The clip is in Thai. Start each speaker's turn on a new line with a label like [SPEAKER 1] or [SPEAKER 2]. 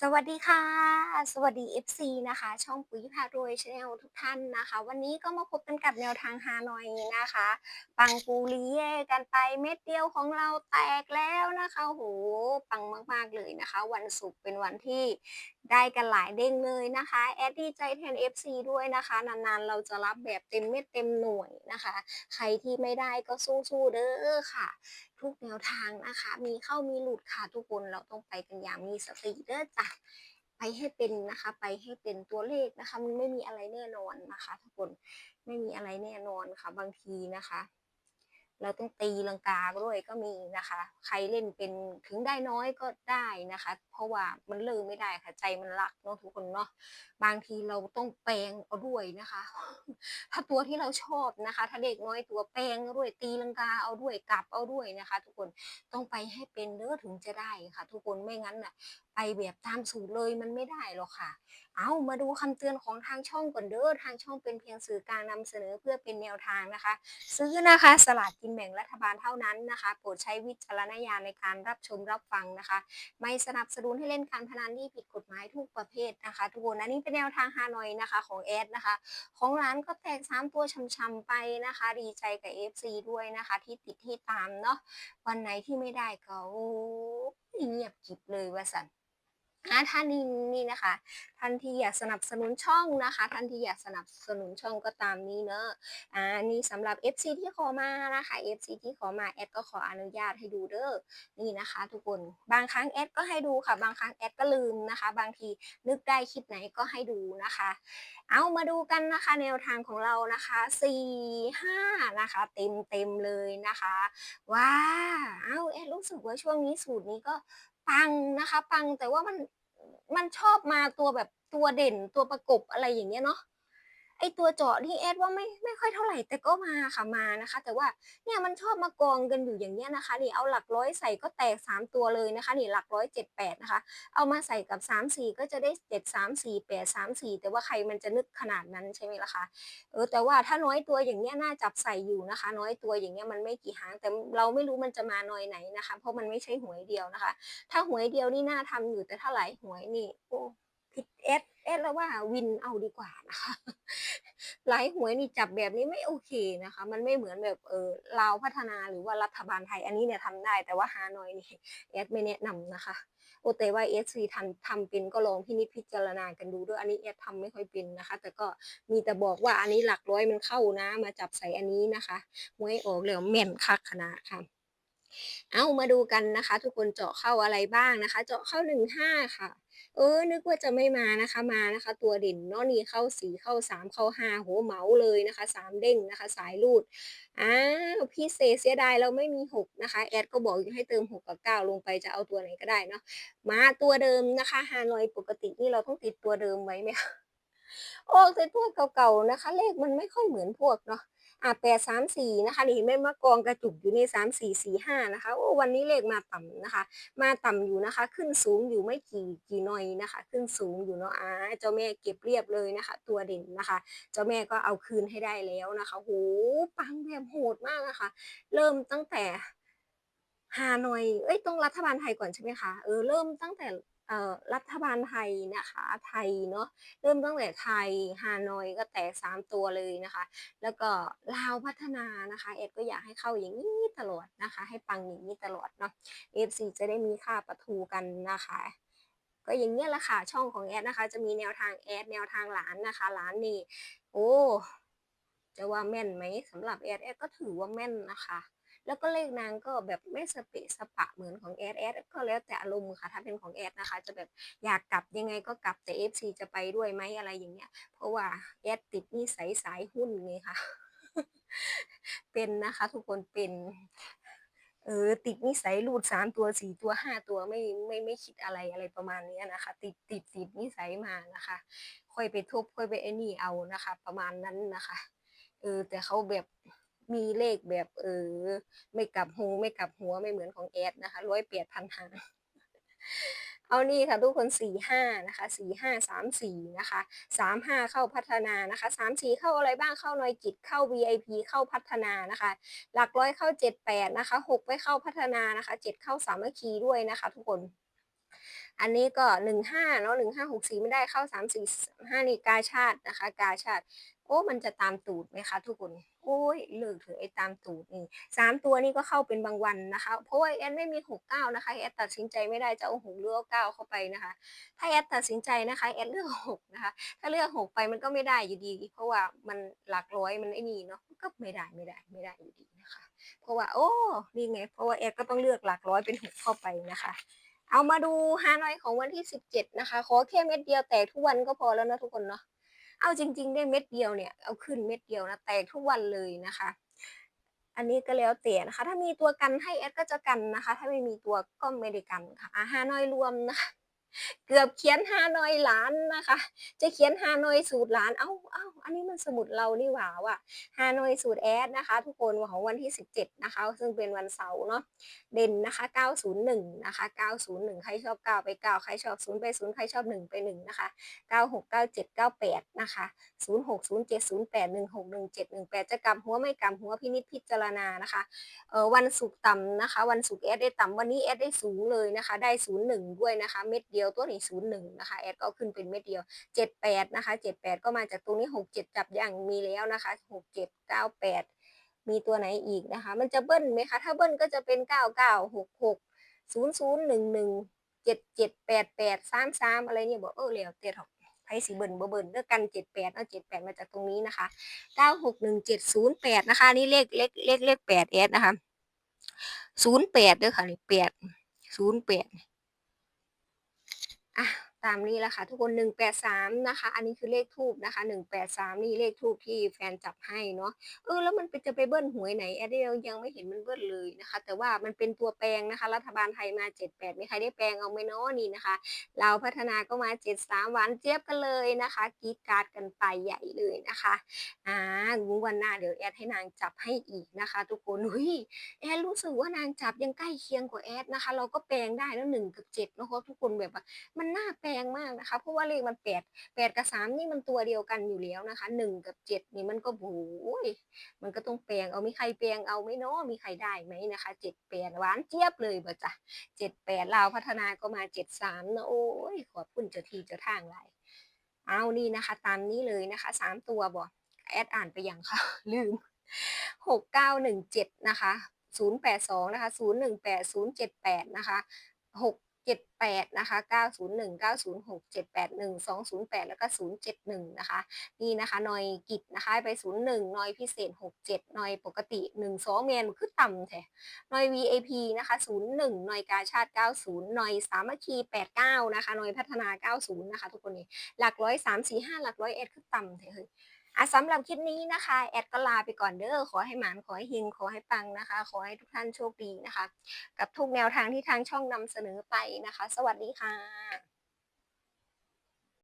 [SPEAKER 1] สวัสดีค่ะ สวัสดี FC นะคะ ช่องปุ๋ยพารวยชาแนลทุกท่านนะคะ วันนี้ก็มาพบกันกับแนวทางฮานอยนะคะ ปังปูริเย่กันไปเม็ดเดียวของเราแตกแล้วนะคะโหปังมากๆเลยนะคะ วันศุกร์เป็นวันที่ได้กันหลายเด้งเลยนะคะแอดดีใจแทน FC ด้วยนะคะ นานๆ เราจะรับแบบเต็มเม็ดเต็มหน่วยนะคะ ใครที่ไม่ได้ก็สู้ๆเด้อค่ะ ทุกแนวทางนะคะ มีเข้ามีหลุดค่ะทุกคนเราต้องไปกันอย่างมีสติเด้อจ้ะไปให้เป็นนะคะ ไปให้เป็นตัวเลขนะคะ มันไม่มีอะไรแน่นอนนะคะ ทุกคนไม่มีอะไรแน่นอนค่ะ บางทีนะคะ เราต้องตีลังกาด้วยก็มีนะคะ ใครเล่นเป็นถึงได้น้อยก็ได้นะคะ เพราะว่ามันเลิกไม่ได้ค่ะใจมันรักเนาะทุกคนเนาะบางทีเราต้องแปลงเอาด้วยนะคะ ถ้าตัวที่เราชอบนะคะ ถ้าเด็กน้อยตัวแปลงเอาด้วยตีลังกาเอาด้วยกลับเอาด้วยนะคะ ทุกคนต้องไปให้เป็นเด้อถึงจะได้ค่ะ ทุกคนไม่งั้นน่ะไปแบบตามสูตรเลยมันไม่ได้หรอกค่ะ เอามาดูคำเตือนของทางช่องก่อนเด้อทางช่องเป็นเพียงสื่อกลางนำเสนอเพื่อเป็นแนวทางนะคะ ซื้อนะคะสลากกินแบ่งรัฐบาลเท่านั้นนะคะ โปรดใช้วิจารณญาณในการรับชมรับฟังนะคะ ไม่สนับสนุนให้เล่นการพนันที่ผิดกฎหมายทุกประเภทนะคะ ทุกคนอันนี้เป็นแนวทางฮานอยนะคะของแอดนะคะ ของร้านก็แตกสามตัวช้ำๆไปนะคะ ดีใจกับ FC ด้วยนะคะ ที่ติดที่ตามเนาะวันไหนที่ไม่ได้ก็เงียบกิบเลยว่าสัน อ่าท่านนี้นี่นะคะ ท่านที่อยากสนับสนุนช่องนะคะ ท่านที่อยากสนับสนุนช่องก็ตามนี้เนอะอ่านี่สำหรับ FC ที่ขอมานะคะ FC ที่ขอมาแอดก็ขออนุญาตให้ดูเด้อนี่นะคะ ทุกคนบางครั้งแอดก็ให้ดูค่ะ บางครั้งแอดก็ลืมนะคะ บางทีนึกได้คลิปไหนก็ให้ดูนะคะ เอามาดูกันนะคะแนวทางของเรานะคะสี่ห้านะคะ เต็มเต็มเลยนะคะว้าเอาแอดรู้สึกว่าช่วงนี้สูตรนี้ก็ ปังนะคะ ปังแต่ว่ามันมันชอบมาตัวแบบตัวเด่นตัวประกบอะไรอย่างเงี้ยเนาะ ไอตัวเจาะนี่แอดว่าไม่ไม่ค่อยเท่าไหร่แต่ก็มาค่ะมานะคะ แต่ว่าเนี่ยมันชอบมากองกันอยู่อย่างเงี้ยนะคะนี่เอาหลักร้อยใส่ก็แตกสามตัวเลยนะคะนี่หลักร้อยเจ็ดแปดนะคะ เอามาใส่กับสามสี่ก็จะได้เจ็ดสามสี่แปดสามสี่แต่ว่าใครมันจะนึกขนาดนั้นใช่ไหมล่ะคะเออแต่ว่าถ้าน้อยตัวอย่างเงี้ยน่าจับใส่อยู่นะคะ น้อยตัวอย่างเงี้ยมันไม่กี่หางแต่เราไม่รู้มันจะมาน้อยไหนนะคะ เพราะมันไม่ใช่หวยเดียวนะคะ ถ้าหวยเดียวนี่น่าทำอยู่แต่ถ้าหลายหวยนี่โอ้ผิดเอสเอสแล้วว่าวินเอาดีกว่านะคะ หลายหวยนี่จับแบบนี้ไม่โอเคนะคะ มันไม่เหมือนแบบเออลาวพัฒนาหรือว่ารัฐบาลไทยอันนี้เนี่ยทำได้แต่ว่าฮานอยนี่แอดไม่แนะนำนะคะโอแต่ว่าเอสซีทำทำเป็นก็ลองพินิจพิจารณากันดูด้วยอันนี้แอดทำไม่ค่อยเป็นนะคะ แต่ก็มีแต่บอกว่าอันนี้หลักร้อยมันเข้านะ มาจับใส่อันนี้นะคะหวยออกแล้วแม่นคักขนาดค่ะ เอามาดูกันนะคะ ทุกคนเจาะเข้าอะไรบ้างนะคะ เจาะเข้าหนึ่งห้าค่ะ เออ นึกว่าจะไม่มานะคะมานะคะ ตัวเด่นเนาะนี่เข้าสี่เข้าสามเข้าห้าโหเหมาเลยนะคะสามเด้งนะคะ สายรูดอ้าวพิเศษเสียดายเราไม่มีหกนะคะ แอดก็บอกอยู่ให้เติมหกกับเก้าลงไปจะเอาตัวไหนก็ได้เนาะมาตัวเดิมนะคะฮานอยปกตินี่เราต้องติดตัวเดิมไว้ไหมคะออกแต่ตัวเก่าๆนะคะ เลขมันไม่ค่อยเหมือนพวกเนาะ อ่าแปดสามสี่นะคะนี่เห็นไหม่มากองกระจุกอยู่ในสามสี่สี่ห้านะคะโอ้วันนี้เลขมาต่ำนะคะ มาต่ำอยู่นะคะ ขึ้นสูงอยู่ไม่กี่กี่หน่อยนะคะ ขึ้นสูงอยู่เนาะอ่าเจ้าแม่เก็บเรียบเลยนะคะ ตัวเด่นนะคะ เจ้าแม่ก็เอาคืนให้ได้แล้วนะคะโหปังแบบโหดมากนะคะ เริ่มตั้งแต่ฮานอย เอ้ยต้องรัฐบาลไทยก่อนใช่ไหมคะ เออ เริ่มตั้งแต่ รัฐบาลไทยนะคะ ไทยเนาะเริ่มตั้งแต่ไทยฮานอยก็แตกสามตัวเลยนะคะ แล้วก็ลาวพัฒนานะคะ เอ็ดก็อยากให้เข้าอย่างนี้ตลอดนะคะ ให้ปังอย่างนี้ตลอดเนาะ FC จะได้มีค่าประทูกันนะคะก็อย่างเงี้ยแหละค่ะช่องของแอดนะคะ จะมีแนวทางแอดแนวทางหลานนะคะหลานนี่โอ้จะว่าแม่นไหมสำหรับแอดแอดก็ถือว่าแม่นนะคะ แล้วก็เลขนางก็แบบไม่สเปะสปะเหมือนของแอดแอดก็แล้วแต่อารมณ์ค่ะ ถ้าเป็นของแอดนะคะ จะแบบอยากกลับยังไงก็กลับแต่ FC จะไปด้วยไหมอะไรอย่างเงี้ย เพราะว่าแอดติดนิสัยสายหุ้นไงค่ะ เป็นนะคะทุกคนเป็นเออติดนิสัยรูดสามตัวสี่ตัวห้าตัวไม่ไม่ไม่คิดอะไรอะไรประมาณนี้นะคะ ติดติดติดนิสัยมานะคะ ค่อยไปทบค่อยไปไอ้นี่เอานะคะ ประมาณนั้นนะคะเออแต่เขาแบบ มีเลขแบบเออ ไม่กลับหูไม่กลับหัวไม่เหมือนของแอดนะคะร้อยแปดพันหางเอานี่ค่ะทุกคนสี่ห้านะคะสี่ห้าสามสี่นะคะสามห้าเข้าพัฒนานะคะสามสี่เข้าอะไรบ้างเข้าหน่วยกิจเข้า VIP เข้าพัฒนานะคะ หลักร้อยเข้าเจ็ดแปดนะคะหกไปเข้าพัฒนานะคะเจ็ดเข้าสามัคคีด้วยนะคะ ทุกคนอันนี้ก็หนึ่งห้าเนาะหนึ่งห้าหกสี่ไม่ได้เข้าสามสี่ห้านี่กาชาตินะคะ กาชาติโอ้มันจะตามตูดไหมคะทุกคน โอ้ยเลิกเถอะไอ้ตามตูดนี่สามตัวนี้ก็เข้าเป็นบางวันนะคะ เพราะว่าแอดไม่มีหกเก้านะคะแอดตัดสินใจไม่ได้จะเอาหกหรือเอาเก้าเข้าไปนะคะ ถ้าแอดตัดสินใจนะคะแอดเลือกหกนะคะ ถ้าเลือกหกไปมันก็ไม่ได้อยู่ดี เพราะว่ามันหลักร้อยมันไอ้นี่เนาะก็ไม่ได้ไม่ได้ไม่ได้อยู่ดีนะคะ เพราะว่าโอ้นี่ไง เพราะว่าแอดก็ต้องเลือกหลักร้อยเป็นหกเข้าไปนะคะเอามาดูฮานอยของวันที่สิบเจ็ดนะคะ ขอแค่เม็ดเดียวแตกทุกวันก็พอแล้วนะทุกคนเนาะ เอาจริง ๆ ได้เม็ดเดียวเนี่ยเอาขึ้นเม็ดเดียวนะแตกทุกวันเลยนะคะ อันนี้ก็แล้วแต่นะคะ ถ้ามีตัวกันให้แอดก็จะกันนะคะ ถ้าไม่มีตัวก็ไม่ได้กันค่ะอะฮาน้อยรวมนะคะ เกือบเขียนฮานอยล้านนะคะ จะเขียนฮานอยสูตรล้านเอ้าเอ้าอันนี้มันสมุดเรานี่หว่าว่ะฮานอยสูตรแอดนะคะ ทุกคนของวันที่ 17 นะคะ ซึ่งเป็นวันเสาร์เนาะเด่นนะคะ 901 นะคะ 901 ใครชอบ 9 ไป 9 ใครชอบ 0 ไป 0 ใครชอบ 1 ไป 1 นะคะ 96 97 98 นะคะ 06 07 08 16 17 18 จะกลับหัวไม่กลับหัวพินิจพิจารณานะคะเออวันศุกร์ต่ำนะคะ วันศุกร์แอดได้ต่ำวันนี้แอดได้สูงเลยนะคะ ได้ 01 ด้วยนะคะ เม็ดเดียวียวตัวนี้ศูนย์หนึ่งนะคะแอดก็ขึ้นเป็นเม็ดเดียวเจ็ดแปดนะคะเจ็ดแปดก็มาจากตรงนี้หกเจ็ดจับอย่างมีแล้วนะคะหกเจ็ดเก้าแปดมีตัวไหนอีกนะคะ มันจะเบิ้ลไหมคะ ถ้าเบิ้ลก็จะเป็นเก้าเก้าหกหกศูนย์ศูนย์หนึ่งหนึ่งเจ็ดเจ็ดแปดแปดสามสามอะไรเนี่ยบอกเออเร็วเตี้อไพ่สีเบิ้ลเบอร์เบิ้ลเลือกันเจ็ดแปดเอาเจ็ดแปดมาจากตรงนี้นะคะเก้าหกหนึ่งเจ็ดศูนย์แปดนะคะนี่เลขเลขเลขเลขแปดเอสนะคะศูนย์แปดด้วยค่ะนี่แปดศูนย์แปด อะ ตามนี้แหละค่ะทุกคน 183 นะคะ อันนี้คือเลขทูบนะคะ 183 นี่เลขทูบที่แฟนจับให้เนาะเออแล้วมันเป็นจะไปเบิ้ลหวยไหนแอดเดียวยังไม่เห็นมันเบิ้ลเลยนะคะ แต่ว่ามันเป็นตัวแปลงนะคะ รัฐบาลไทยมา 78 มีใครได้แปลงเอาไหมเนาะนี่นะคะ เราพัฒนาก็มา 73หวานเจี๊ยบกันเลยนะคะกีดกราดกันไปใหญ่เลยนะคะอ่ารู้วันหน้าเดี๋ยวแอดให้นางจับให้อีกนะคะ ทุกคนเฮ้ยแอดรู้สึกว่านางจับยังใกล้เคียงกว่าแอดนะคะ เราก็แปลงได้แล้วหนึ่งกับเจ็ดนะคะทุกคนแบบว่ามันน่าแปลงมากนะคะ เพราะว่าเลขมันแปดแปดกับสามนี่มันตัวเดียวกันอยู่แล้วนะคะหนึ่งกับเจ็ดนี่มันก็โอ้ยมันก็ต้องแปลงเอามีใครแปลงเอาไหมเนาะมีใครได้ไหมนะคะเจ็ดแปดหวานเจี๊ยบเลยบ่จ้ะเจ็ดแปดลาวพัฒนาก็มาเจ็ดสามนะโอ้ยขอบคุณเจ้าที่เจ้าทางหลายเอานี่นะคะ ตามนี้เลยนะคะสามตัวบอแอดอ่านไปยังค่ะลืมหกเก้าหนึ่งเจ็ดนะคะศูนย์แปดสองนะคะศูนย์หนึ่งแปดศูนย์เจ็ดแปดนะคะ เจ็ดแปดนะคะเก้าศูนย์หนึ่งเก้าศูนย์หกเจ็ดแปดหนึ่งสองศูนย์แปดแล้วก็ศูนย์เจ็ดหนึ่งนะคะ นี่นะคะหน่อยกิจนะคะไปศูนย์หนึ่งหน่อยพิเศษหกเจ็ดหน่อยปกติหนึ่งสองเมนคือต่ำแท้หน่วย VAP นะคะ 01หน่วยกาชาติ 90หน่วยสามัคคี 89 นะคะหน่วยพัฒนา 90นย์นะคะ ทุกคนนี่หลักร้อยสามสี่ห้าหลักร้อยเอ็ดคือต่ำเถอะเฮ้ อะสำหรับคลิปนี้นะคะ แอดก็ลาไปก่อนเด้อขอให้หมานขอให้หิงขอให้ปังนะคะ ขอให้ทุกท่านโชคดีนะคะ กับทุกแนวทางที่ทางช่องนำเสนอไปนะคะ สวัสดีค่ะ